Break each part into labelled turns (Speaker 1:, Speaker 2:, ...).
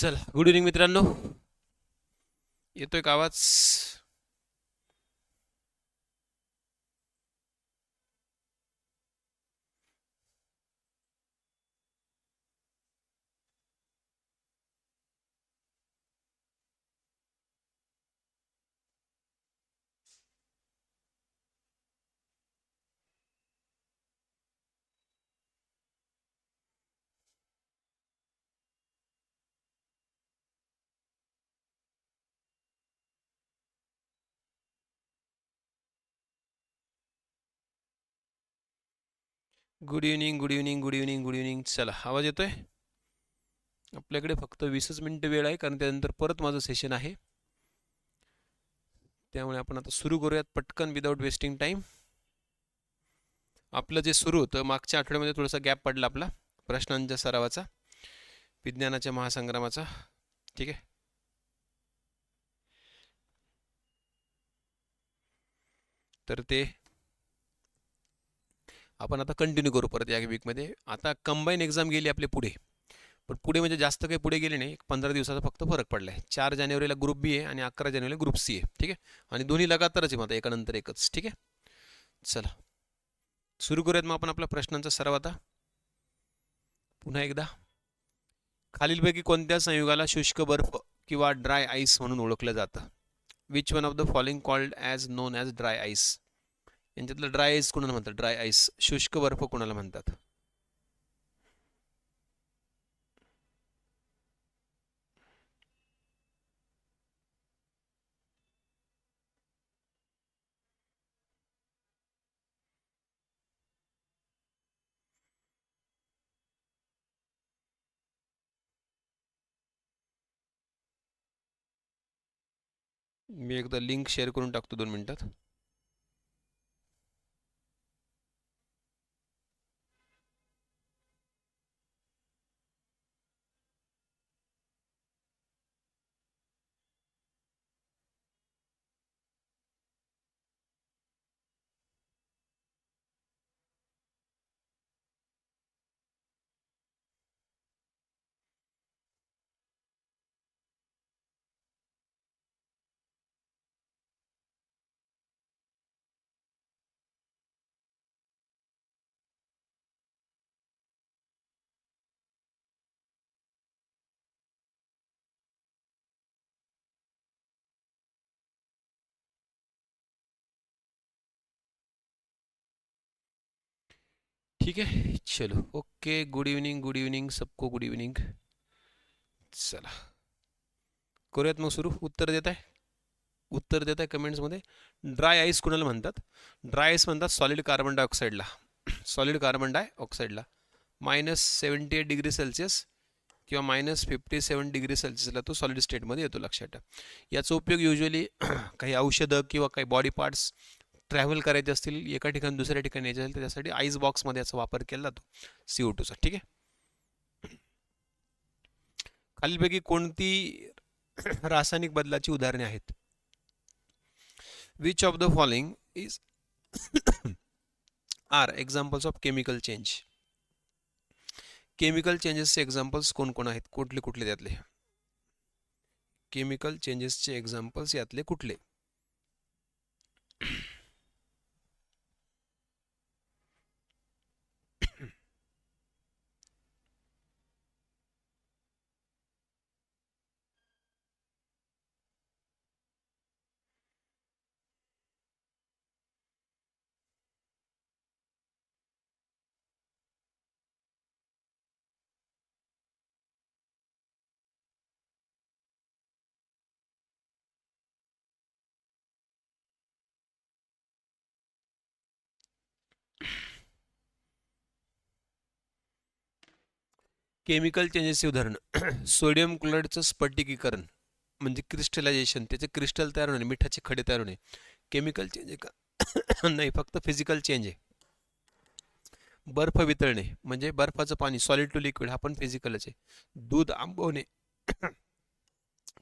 Speaker 1: चला. Good evening मित्रांनो. येतोय का आवाज? Good evening good evening good evening good evening चला आवाज येतोय? आपल्याकडे फक्त वीसच मिनटं वेळ आहे कारण त्यानंतर परत माझं सेशन आहे. त्यामुळे आपण आता सुरू करूयात पटकन विदाऊट वेस्टिंग टाईम आपलं जे सुरू होतं मागच्या आठवड्यामध्ये थोडासा गॅप पडला आपला प्रश्नांच्या सरावाचा विज्ञानाच्या महासंग्रामाचा. ठीक आहे? तर ते आपण आता कंटिन्यू करू परत या वीकमध्ये आता कंबाईन एक्झाम गेली आपले पुढे. पण पुढे म्हणजे जास्त काही पुढे गेले नाही. एक पंधरा दिवसाचा फक्त फरक पडला आहे चार जानेवारीला ग्रुप बी आहे आणि अकरा जानेवारीला ग्रुप सी आहे. ठीक आहे? आणि दोन्ही लगातारच आहे मग आता एकानंतर एकच. ठीक आहे? चला. सुरू करूयात मग आपण आपल्या प्रश्नांचा सराव आता. पुन्हा एकदा. खालीलपैकी कोणत्या संयुगाला शुष्क बर्फ किंवा ड्राय आईस म्हणून ओळखलं जातं? Which one of the following called as known as dry ice यांच्यातलं ड्राय आईस कोणाला म्हणतात? ड्राय आईस शुष्क बर्फ कोणाला म्हणतात? मी एकदा लिंक शेअर करून टाकतो दोन मिनिटात. ठीक है? चलो okay good evening good evening सबको गुड इव्हनिंग चला. करूयात मग सुरू? उत्तर देत आहे? उत्तर देत आहे कमेंट्समध्ये ड्राय आईस कुणाला म्हणतात? ड्राय आईस म्हणतात सॉलिड कार्बन डायऑक्साईडला solid carbon डायऑक्साईडला minus seventy eight degree Celsius किंवा मायनस फिफ्टी सेवन डिग्री सेल्सिअसला तो सॉलिड स्टेटमध्ये येतो लक्षात याचा उपयोग युजली काही औषधं किंवा काही बॉडी पार्ट्स ट्रॅव्हल करायचे असतील एका ठिकाणी दुसऱ्या ठिकाणी यायचे असेल तर त्यासाठी आईस बॉक्समध्ये याचा वापर केला जातो सी ओ टूचा ठीक आहे? खालीलपैकी कोणती रासायनिक बदलाची उदाहरणे आहेत? Which of the following is are examples of chemical change chemical चेंजेसचे examples कोण कोण आहेत? कुठले कुठले त्यातले केमिकल चेंजेसचे एक्झाम्पल्स यातले कुठले? केमिकल चेंजेसचे उदाहरण. सोडियम क्लोराईडचं स्फटिकीकरण म्हणजे क्रिस्टलायझेशन त्याचे क्रिस्टल तयार होणे मिठाचे खडे तयार होणे. केमिकल चेंज आहे का नाही फक्त फिजिकल चेंज आहे. बर्फ वितळणे म्हणजे बर्फाचं पाणी सॉलिड टू लिक्विड हा पण फिजिकलच आहे. दूध आंबवणे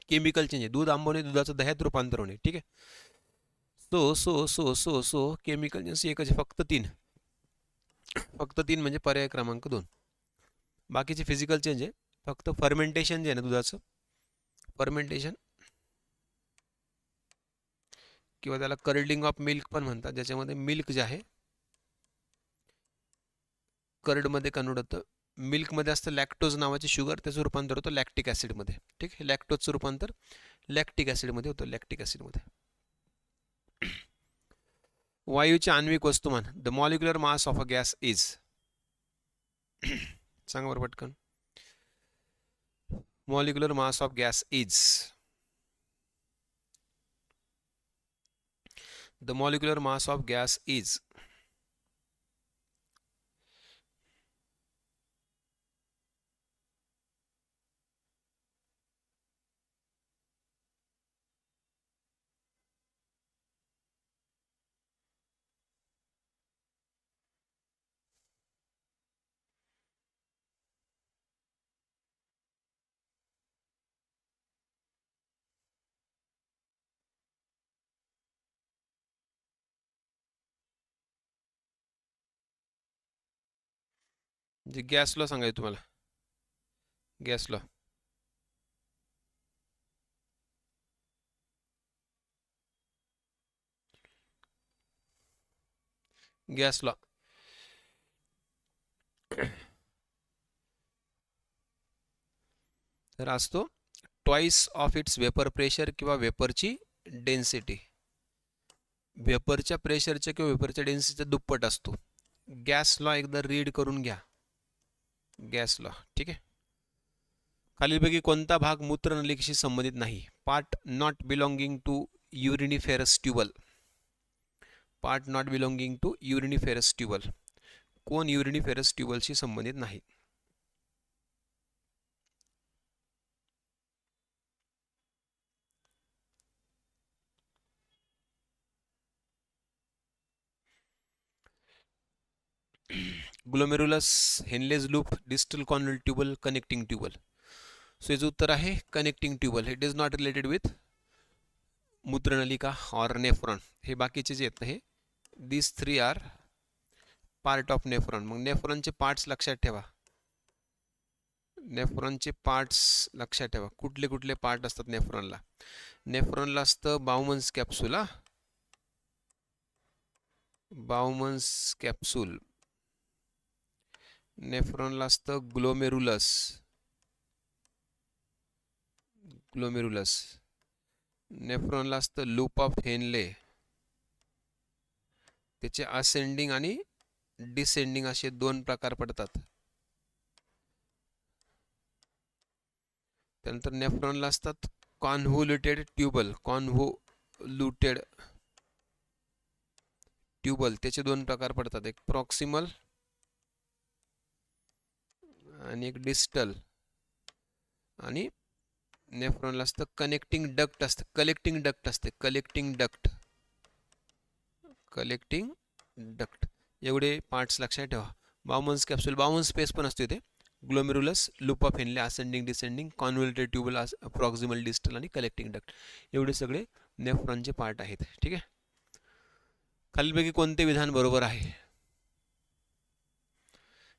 Speaker 1: केमिकल चेंज आहे. दूध आंबवणे दुधाचं दह्यात रूपांतर होणे ठीक आहे? So so so so so chemical change एकच फक्त तीन. फक्त तीन म्हणजे पर्याय क्रमांक दोन. बाकीचे फिजिकल चेंज आहे. फक्त फर्मेंटेशन जे आहे ना दुधाचं फर्मेंटेशन किंवा त्याला कर्डिंग ऑफ मिल्क पण म्हणतात ज्याच्यामध्ये मिल्क जे आहे कर्डमध्ये कन्वर्ट होतं. मिल्कमध्ये असतं लॅक्टोज नावाचे शुगर त्याचं रूपांतर होतं लॅक्टिक ॲसिडमध्ये ठीक आहे? लॅक्टोजचं रूपांतर लॅक्टिक ॲसिडमध्ये होतं लॅक्टिक ॲसिडमध्ये वायूचे आण्विक वस्तुमान the molecular mass of a gas is सांगा बरं पटकन. Molecular mass of gas is the molecular mass of gas is म्हणजे गॅस लॉ सांगायचं तुम्हाला. Gas law. Gas law. तर असतो. Twice of its vapour pressure किंवा वेपरची डेन्सिटी वेपरच्या प्रेशरच्या किंवा वेपरच्या डेन्सिटीचा दुप्पट असतो. गॅस लॉ एकदा रीड करून घ्या. गॅस लॉ ठीक आहे? खालीलपैकी कोणता भाग मूत्रनलिकेशी संबंधित नाही? Part not belonging to uriniferous tubule part not belonging to uriniferous tubule कोण युरिनिफेरस ट्युबलशी संबंधित नाही? Glomerulus Henle's loop distal convoluted tubule connecting tubule so याचं उत्तर आहे connecting tubule it is not related with मूत्रनलिका or nephron हे बाकीचे जे आहेत ना हे this three are part of nephron मग नेफ्रॉनचे पार्ट्स लक्षात ठेवा. नेफ्रॉनचे पार्ट्स लक्षात ठेवा. कुठले कुठले पार्ट असतात नेफ्रॉनला नेफ्रॉनला असतं बाउमन्स कॅप्सुला बाउमन्स कॅप्सूल नेफ्रॉनला असतं ग्लोमेरुलस ग्लोमेरुलस नेफ्रॉनला असतं लूप ऑफ हेनले त्याचे असेंडिंग आणि डिसेंडिंग असे दोन प्रकार पडतात. त्यानंतर नेफ्रॉनला असतात कॉन्व्होल्युटेड ट्यूबल कॉन्व्होलुटेड ट्यूबल त्याचे दोन प्रकार पडतात. एक प्रॉक्सिमल आणि एक डिस्टल आणि नेफ्रॉनला असतं कनेक्टिंग डक्ट असतं. कलेक्टिंग डक्ट असते. कलेक्टिंग डक्ट कलेक्टिंग डक्ट एवढे पार्ट्स लक्षात ठेवा. बावन्स कॅप्सूल बाउमन स्पेस पण असतो इथे. Glomerulus loop of Henle ascending descending convoluted tubule proximal distal आणि कलेक्टिंग डक्ट एवढे सगळे नेफ्रॉनचे पार्ट आहेत. ठीक आहे? खालीलपैकी कोणते विधान बरोबर आहे?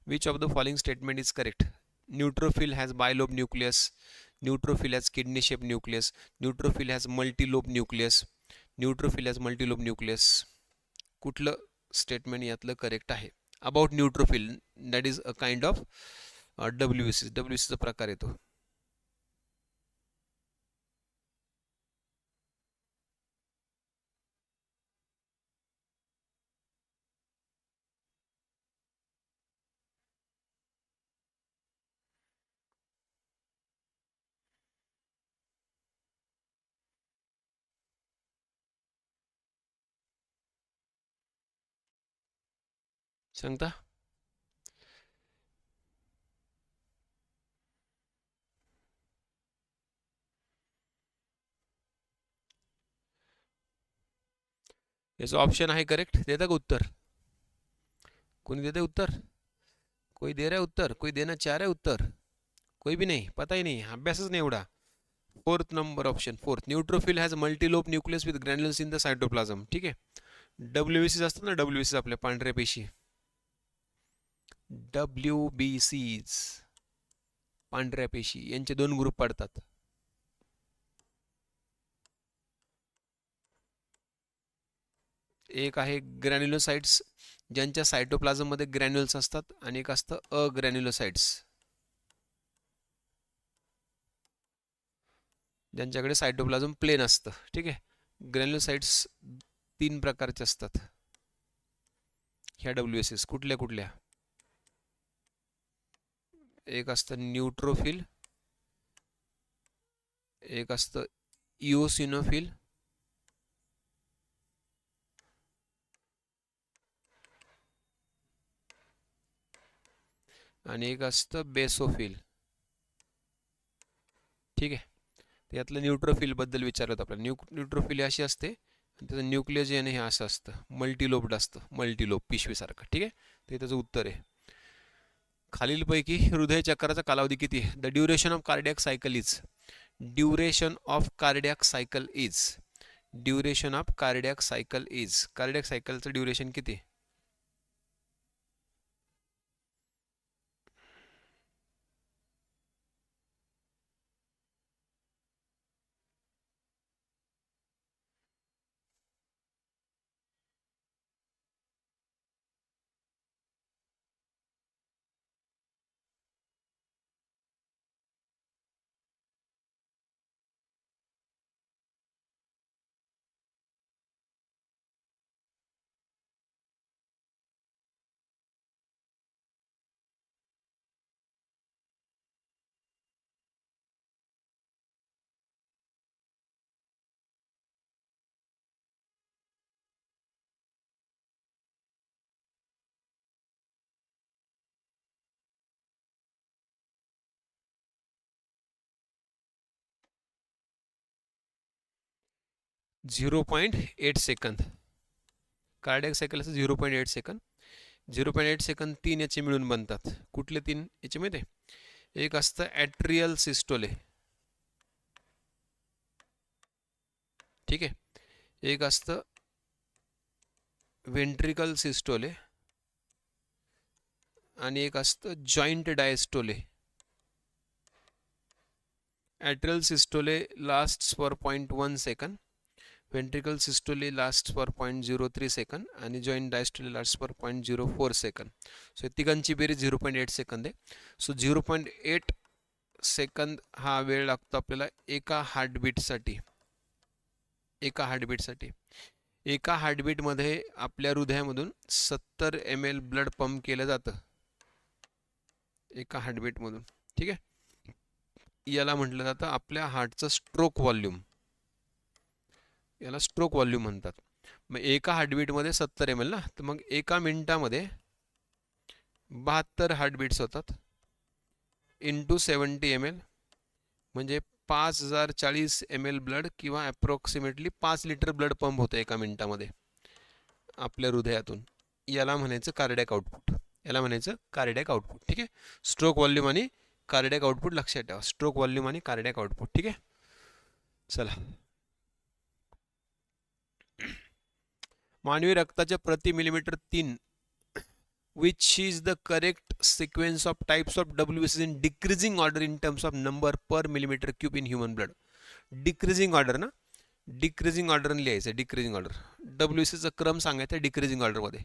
Speaker 1: Which of the following statement is correct neutrophil has bilobe nucleus neutrophil has kidney shape nucleus neutrophil has multilobe nucleus neutrophil has multilobe nucleus कुठलं स्टेटमेंट यातलं करेक्ट आहे? About neutrophil that is a kind of W C W सीचा प्रकार येतो. सांगता याचं option आहे correct देता का उत्तर? कोणी देते उत्तर? कोई दे रहा है उत्तर? कोई देना चाह रहा है उत्तर? कोई भी नहीं पता ही नहीं अभ्यासच नाही एवढा. Fourth number option fourth neutrophil has multilobe nucleus with granules in the cytoplasm ठीक आहे? डब्ल्यू सीज असतात ना डब्ल्यू सी सीज आपल्या पांढऱ्या पेशी. डब्ल्यू बी सीज पांढऱ्या पेशी यांचे दोन ग्रुप पडतात. एक आहे ग्रॅन्युलोसाइट्स ज्यांच्या सायटोप्लाझममध्ये ग्रॅन्युल्स असतात आणि एक असतं अग्रॅन्युलोसाइट्स ज्यांच्याकडे सायटोप्लाझम प्लेन असतं ठीक आहे? ग्रॅन्युलोसाइट्स तीन प्रकारचे असतात. ह्या डब्ल्यू एस एस कुठल्या कुठल्या? एक असतं न्यूट्रोफिल एक असतं इओसिनोफिल आणि एक असतं बेसोफिल ठीक आहे? यातलं न्यूट्रोफिलबद्दल विचारत आपल्याला. न्यू न्यूट्रोफिल अशी असते आणि त्याचं न्यूक्लियस जे हे असं असतं. मल्टीलोब्ड असतं. मल्टीलोप पिशवीसारखं. ठीक आहे? ते त्याचं उत्तर आहे. खालीलपैकी हृदय चक्राचा कालावधी किती the duration of cardiac cycle is duration of cardiac cycle is duration of cardiac cycle is cardiac सायकलचं duration किती zero point eight second cardiac cycle असं zero point eight second zero point eight second तीन याचे मिळून बनतात. कुठले तीन याचे माहिती आहे? एक असतं ॲट्रियल सिस्टोले ठीक आहे? एक असतं वेंट्रिकल सिस्टोले आणि एक असतं joint diastole atrial systole last for point one second ventricle systole last for point zero three second आणि joint diastole last for point zero four second so तिघांची बेरीज झिरो पॉईंट एट सेकंद आहे. So zero point eight second हा वेळ लागतो आपल्याला एका हार्टबीटसाठी एका हार्टबीटसाठी एका हार्टबीटमध्ये आपल्या हृदयामधून सत्तर एम एल ब्लड पंप केलं जातं. एका हार्टबीटमधून ठीक आहे? याला म्हटलं जातं आपल्या हार्टचं स्ट्रोक व्हॉल्यूम याला स्ट्रोक व्हॉल्यूम म्हणतात. मग एका हार्टबीटमध्ये सत्तर एम एल ना? तर मग एका मिनटामध्ये बहात्तर हार्टबीट्स होतात. इंटू सेवन्टी एम एल म्हणजे पाच हजार चाळीस एम एल ब्लड किंवा ॲप्रॉक्सिमेटली पाच लिटर ब्लड पंप होतं एका मिनिटामध्ये आपल्या हृदयातून. याला म्हणायचं कार्डॅक आउटपुट याला म्हणायचं कार्डॅक आउटपुट ठीक आहे? स्ट्रोक व्हॉल्यूम आणि कार्डॅक आउटपुट लक्षात ठेवा. स्ट्रोक व्हॉल्यूम आणि कार्डॅक आउटपुट ठीक आहे? चला. मानवी रक्ताच्या प्रति मिलीमीटर तीन which is the correct sequence of types of W S in decreasing order in terms of number per millimetre cube in human blood decreasing order ना? डिक्रीजिंग ऑर्डर लिहायचं डिक्रीजिंग ऑर्डर डब्ल्यू सीचा क्रम सांगायचा decreasing ऑर्डरमध्ये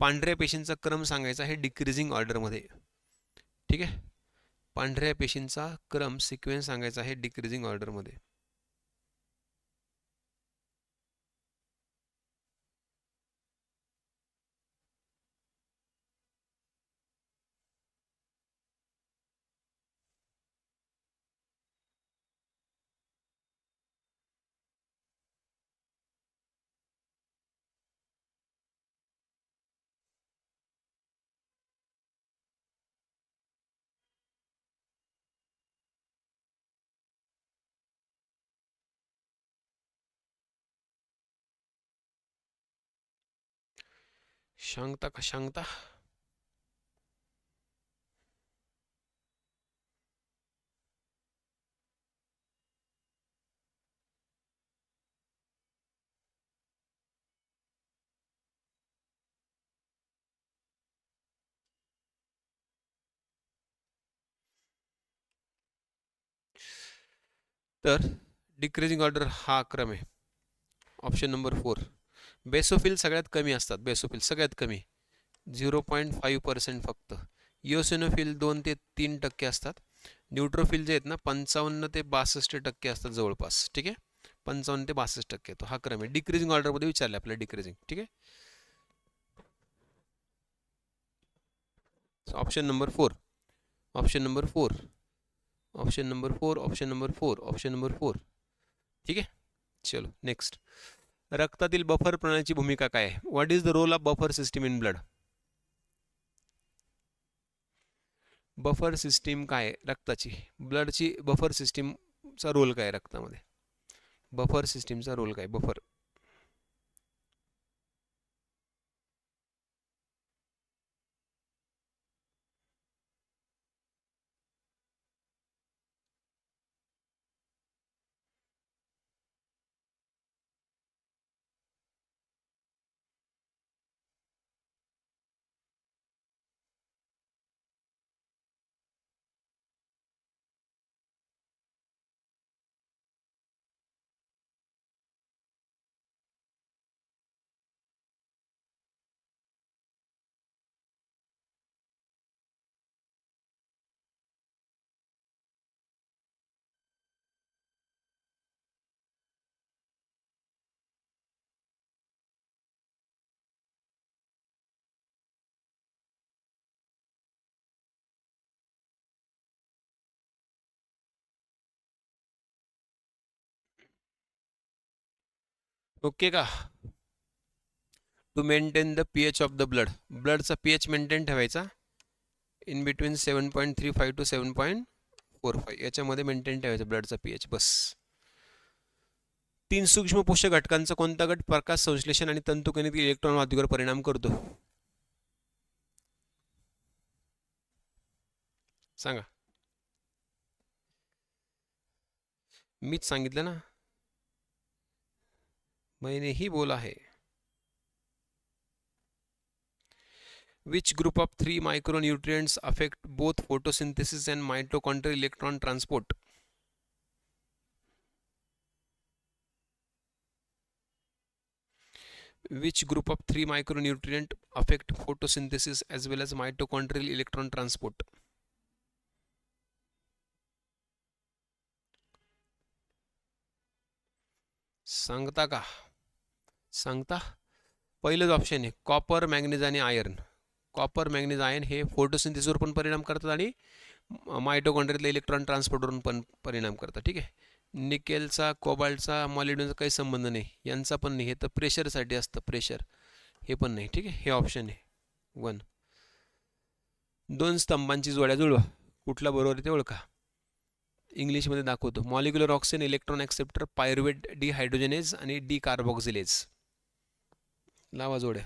Speaker 1: पांढऱ्या पेशींचा क्रम सांगायचा आहे डिक्रीजिंग ऑर्डरमध्ये ठीक आहे? पांढऱ्या पेशींचा क्रम सिक्वेन्स सांगायचा आहे डिक्रीजिंग ऑर्डरमध्ये शांगता का शांता तर डिक्रीजिंग ऑर्डर हा क्रम आहे. ऑप्शन नंबर फोर बेसोफिल सगळ्यात कमी असतात बेसोफिल सगळ्यात कमी. झिरो पॉईंट फाईव्ह पर्सेंट फक्त. योसिनोफिल दोन ते तीन टक्के असतात. न्यूट्रोफिल जे आहेत ना पंचावन्न ते बासष्ट टक्के असतात जवळपास ठीक आहे? पंचावन्न ते बासष्ट टक्के तो हा क्रम आहे. डिक्रीजिंग ऑर्डरमध्ये विचारले आपल्याला डिक्रीजिंग ठीक आहे? Option number four option number four option number four option number four option number four ठीक आहे? चलो नेक्स्ट रक्तातील बफर प्रणालीची भूमिका काय आहे? What is the role of buffer system in blood buffer system काय रक्ताची. ब्लडची बफर सिस्टीमचा रोल काय रक्तामध्ये? बफर सिस्टीमचा रोल काय बफर. ओके का? To maintain the P H of the blood ब्लडचा P H maintain ठेवायचा. In between seven point three five to seven point four five याच्यामध्ये मेंटेन ठेवायचा ब्लडचा पी एच बस. तीन सूक्ष्म पोषक घटकांचा कोणता गट प्रकाश संश्लेषण आणि तंतुकणित इलेक्ट्रॉन वाहतुकीवर परिणाम करतो? सांगा. मीच सांगितलं ना? मैंने ही बोला है which group of three micronutrients affect both photosynthesis and mitochondrial electron transport which group of three micronutrient affect photosynthesis as well as mitochondrial electron transport सांगता का सांगता? पहिलंच ऑप्शन आहे कॉपर मॅग्नेज आणि आयर्न कॉपर मॅग्नेज आयर्न हे फोटोसिंथेसिसवर पण परिणाम करतात आणि मायटोकॉन्ड्रियातल्या इलेक्ट्रॉन ट्रान्सपोर्टवरून पण परिणाम करतात ठीक आहे? निकेलचा कोबाल्टचा मॉलिडोनचा काही संबंध नाही यांचा पण नाही हे तर प्रेशरसाठी असतं प्रेशर हे पण नाही ठीक आहे? हे ऑप्शन आहे. वन दोन स्तंभांची जोड्या जुळवा. कुठला बरोबर आहे ते ओळखा. इंग्लिशमध्ये दाखवतो. Molecular oxygen electron acceptor pyruvate dehydrogenase आणि डी कार्बॉक्झिलेज लावा जोड्या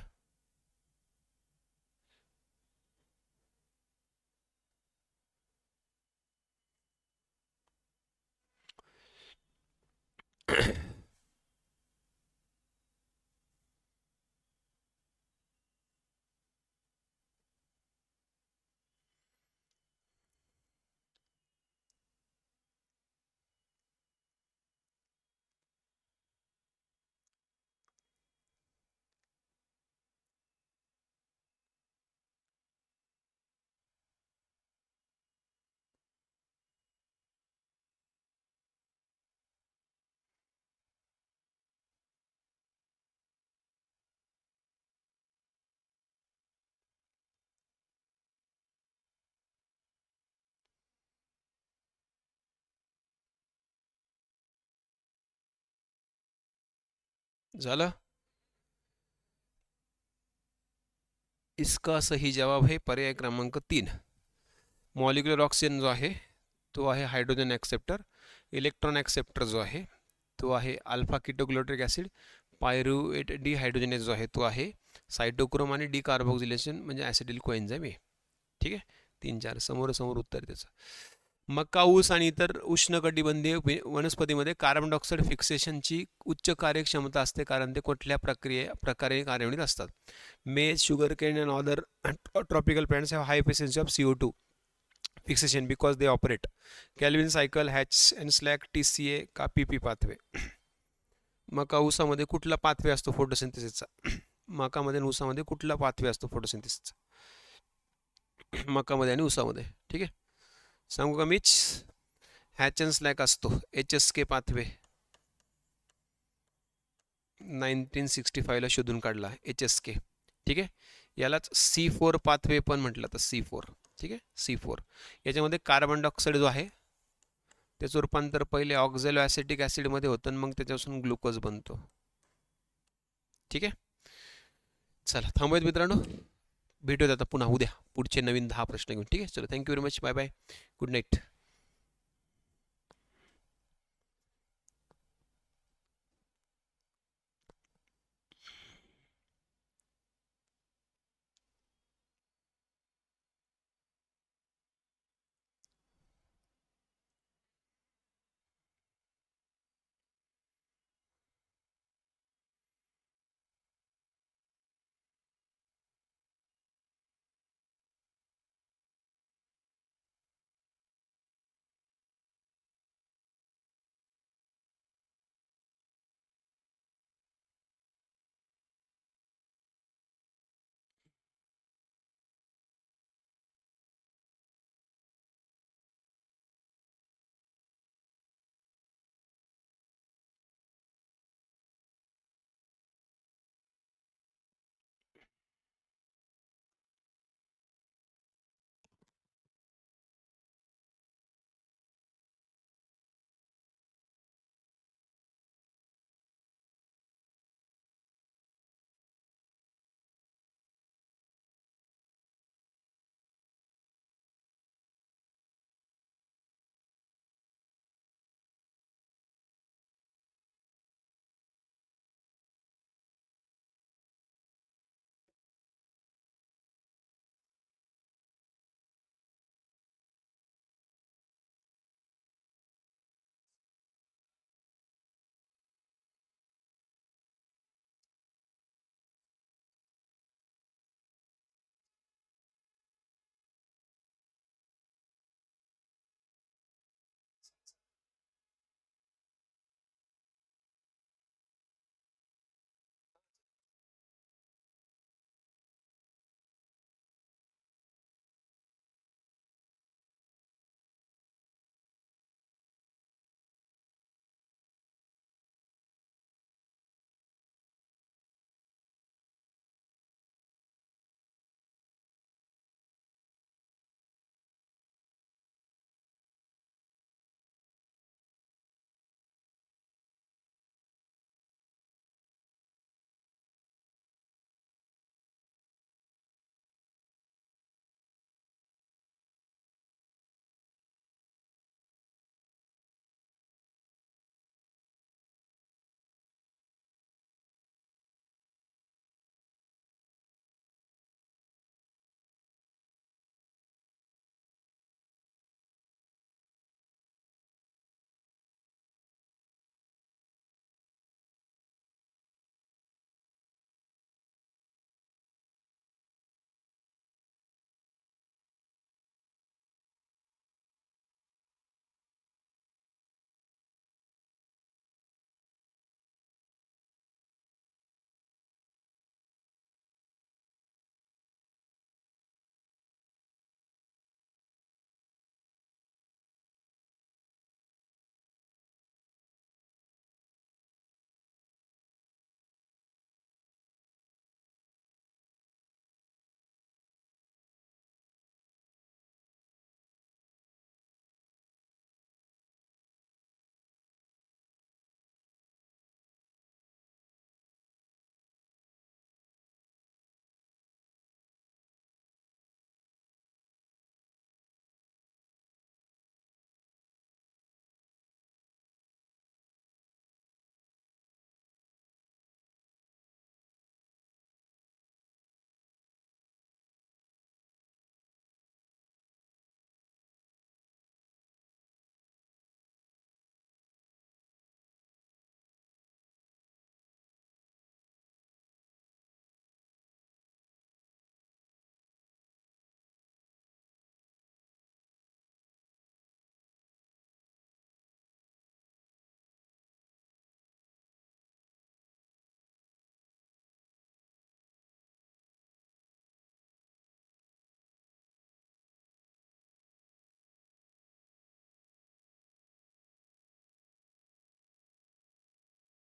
Speaker 1: झालं? इसका सही जवाब आहे पर्याय क्रमांक तीन. मॉलिक्युलर ऑक्सिजन जो आहे तो आहे हायड्रोजन ॲक्सेप्टर इलेक्ट्रॉन ॲक्सेप्टर जो आहे तो आहे alpha ketoglutaric acid pyruvate dehydrogenase जो आहे तो आहे सायटोक्रोम आणि डी कार्बोक्झिलेशन म्हणजे ॲसिडिल कोएन्झाईम आहे. ठीक आहे? तीन चार समोरासमोर उत्तर त्याचं. मका ऊस आणि इतर उष्णकटिबंधीय वनस्पतीमध्ये कार्बन डायऑक्साईड फिक्सेशनची उच्च कार्यक्षमता असते कारण ते कुठल्या प्रक्रिये प्रकारे कार्यान्वित असतात. Maize sugar cane and other tropical plants have high efficiency of C O two fixation because they operate Calvin cycle Hatch and Slack T C A का पी पी पाथवे. मका ऊसामध्ये कुठला पाथवे असतो फोटोसिंथेसिसचा मकामध्ये आणि ऊसामध्ये कुठला पाथवे असतो फोटोसिंथेसिसचा मकामध्ये आणि ऊसामध्ये. ठीक आहे? सांगू का मीच हॅचन्स लॅक असतो. H S K pathway. Nineteen sixty फाईव्हला शोधून काढला एच एस के ठीक आहे? यालाच सी फोर पाथवे पण म्हटलं तर सी फोर ठीक आहे? सी फोर याच्यामध्ये कार्बन डायऑक्साईड जो आहे त्याचं रूपांतर पहिले ऑक्झेलो ॲसिटिक ॲसिडमध्ये होतं आणि मग त्याच्यापासून ग्लुकोज बनतो. ठीक आहे? चला थांबूयात मित्रांनो. भेटूयात आता पुन्हा उद्या. पुढचे नवीन दहा प्रश्न घेऊन. ठीक आहे? चलो thank you very much bye bye good night